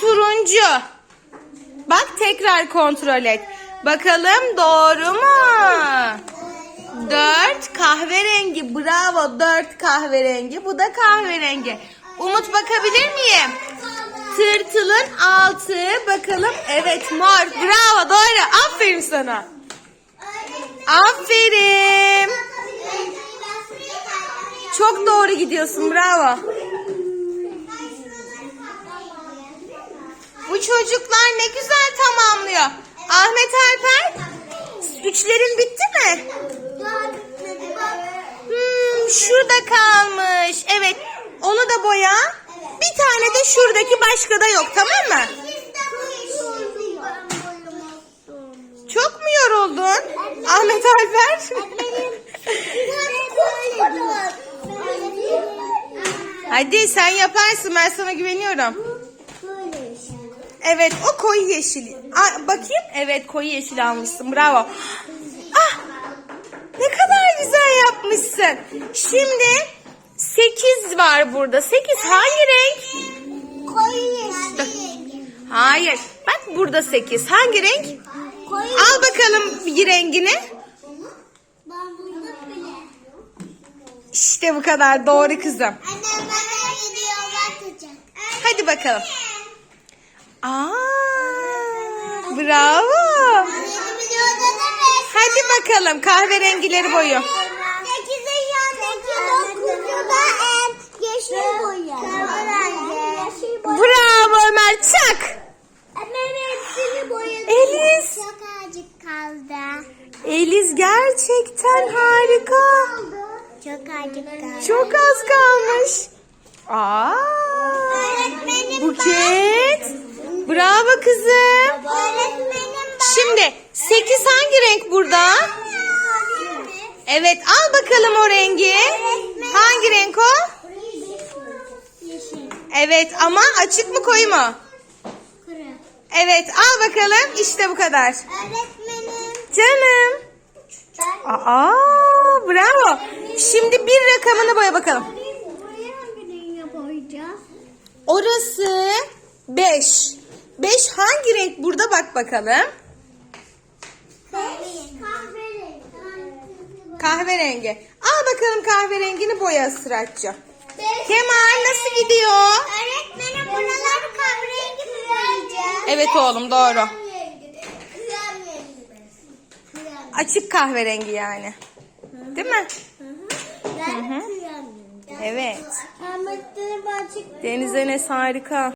turuncu. Bak tekrar kontrol et. Bakalım doğru mu? Dört kahverengi. Bravo dört kahverengi. Bu da kahverengi. Umut bakabilir miyim? Tırtılın altı. Bakalım. Evet mor. Bravo doğru. Aferin sana. Aferin. Çok doğru gidiyorsun. Bravo. Çocuklar ne güzel tamamlıyor. Ahmet Alper, üçlerin bitti mi? Hmm, şurada kalmış. Evet, onu da boya. Bir tane de şuradaki başka da yok, tamam mı? Çok mu yoruldun? Ahmet Alper? Hadi sen yaparsın, ben sana güveniyorum. Evet o koyu yeşil. Aa, bakayım. Evet koyu yeşil almışsın. Bravo. Ah ne kadar güzel yapmışsın. Şimdi 8 var burada. 8 hangi renk? Hayır. Bak burada 8. Hangi renk? Al bakalım bir rengini. İşte bu kadar doğru kızım. Hadi bakalım. Aa, bravo. Hadi bakalım kahverengileri boyu. Bravo Ömer çak. Eliz. Kaldı. Eliz gerçekten harika. Çok kaldı. Çok az kalmış. Aa, Buket. Bravo kızım. Şimdi 8 hangi renk burada? Evet al bakalım o rengi. Hangi renk o? Evet ama açık mı koyu mu? Evet al bakalım işte bu kadar. Öğretmenim. Canım. Aa bravo. Şimdi bir rakamını boya bakalım. Orası 5. 5 hangi renk burada bak bakalım. Kahverengi. Kahverengi. Al bakalım kahverengini boya sıratçı. Kemal nasıl gidiyor? Öğretmenim buraları kahverengi mi boyayacağız? Evet oğlum doğru. Açık kahverengi yani. Değil mi? Krem rengi. Evet. Deniz Enes harika.